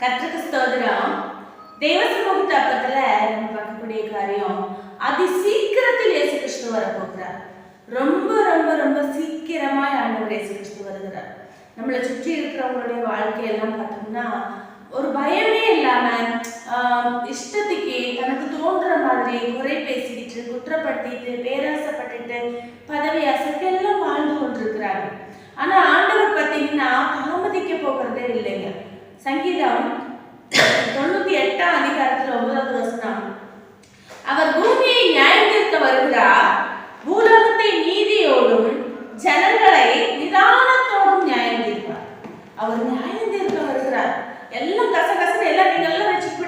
கற்றுக்கு ஸ்தோதிரம் தெய்வ சமூகத்து அப்பத்துல நம்ம பார்க்கக்கூடிய காரியம் அதி சீக்கிரத்தில் இயேசு கிறிஸ்து வரப்போகிறார். ரொம்ப ரொம்ப ரொம்ப சீக்கிரமாய் ஆண்டவர் இயேசு கிறிஸ்து வருகிறார். நம்மளை சுற்றி இருக்கிறவங்களுடைய வாழ்க்கையெல்லாம் பார்த்தோம்னா ஒரு பயமே இல்லாம இஷ்டத்துக்கு தனக்கு தோன்ற மாதிரி குறை பேசிக்கிட்டு குற்றப்படுத்திட்டு பேராசைப்பட்டுட்டு பதவி ஆசைக்கு எல்லாம் வாழ்ந்து கொண்டிருக்கிறாங்க ஆனா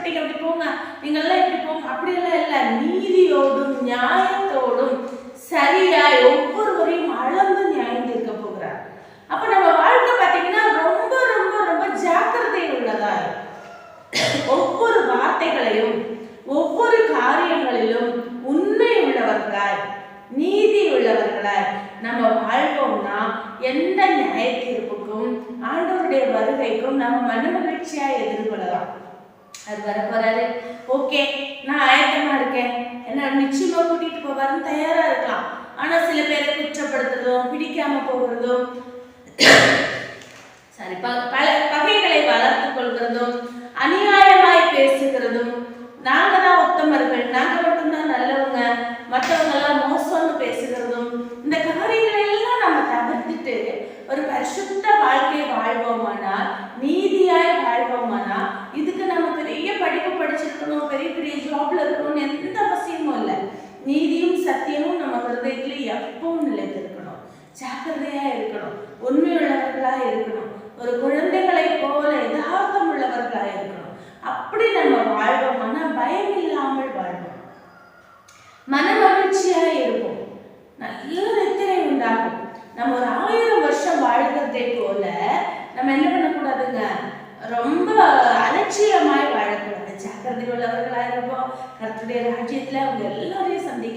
எல்லாம் அப்படி போங்க. நீங்க எல்லாம் இப்படி போங்க. அப்படி எல்லாம் நீதியோடும் நியாயத்தோடும் சரியாய் ஒவ்வொருவரையும் அளந்து நியாயம் தீர்க்க போகிறார். அப்ப நம்ம வாழ்க்கை பார்த்தீங்கன்னா ரொம்ப ரொம்ப ரொம்ப ஜாக்கிரதை உள்ளதா ஒவ்வொரு வார்த்தைகளையும் ஒவ்வொரு காரியங்களிலும் உண்மை உள்ளவர்களாய் நீதி உள்ளவர்களாய் நம்ம வாழ்வோம்னா எந்த நியாய தீர்ப்புக்கும் ஆண்டவருடைய வருகைக்கும் நம்ம மனமகிழ்ச்சியா எதிர்கொள்ளலாம். அது வர போறாரு ஓகே நான் ஆயத்தமா இருக்கேன். என்ன நிச்சயமா கூட்டிட்டு போவாருன்னு தயாரா இருக்கலாம். ஆனா சில பேரை குற்றப்படுத்துறதும் பிடிக்காம போகிறதும் சாரி பல பகைகளை வளர்த்துக் கொள்கிறதும் அநியாயமாய் பேசுகிறதும் நாங்க தான் உத்தமர்கள். நாங்க மட்டும்தான் நல்லவங்க. மற்றவங்க எல்லாம் மோசம்னு பேசுகிறதும் இந்த காரியங்களை எல்லாம் நம்ம தவிர்த்துட்டு ஒரு பரிசுத்த வாழ்க்கை வாழ்வோமானால் நீதியாய் வாழ்வோமானா இதுக்கு நம்ம பெரிய படிப்பு இருக்கணும் பெரிய பெரிய ஜாப்ல இருக்கணும்னு எந்த அவசியமும் இல்லை. நீதியும் சத்தியமும் நம்ம ஹிருதயத்துல எப்பவும் நிலைத்திருக்கணும். ஜாக்கிரதையா இருக்கணும். உண்மையுள்ளவர்களா இருக்கணும். ஒரு குழந்தைகளை போல யதார்த்தம் உள்ளவர்களா இருக்கணும். அப்படி நம்ம வாழ்வோம்னா பயம் இல்லாமல் வாழ்வோம். மன மகிழ்ச்சியா இருப்போம். நல்ல நித்திரை உண்டாகும். நம்ம ஒரு ஆயிரம் வருஷம் வாழ்கிறதே போல நம்ம என்ன பண்ணக்கூடாதுங்க? ரொம்ப அலட்சியமாய் வாழக்கூடாது ஜாக்கிரதை உள்ளவர்களா இருப்போம் கர்த்தருடைய ராஜ்யத்துல அவங்க எல்லாரையும் சந்திக்க ஆசையா இருக்கு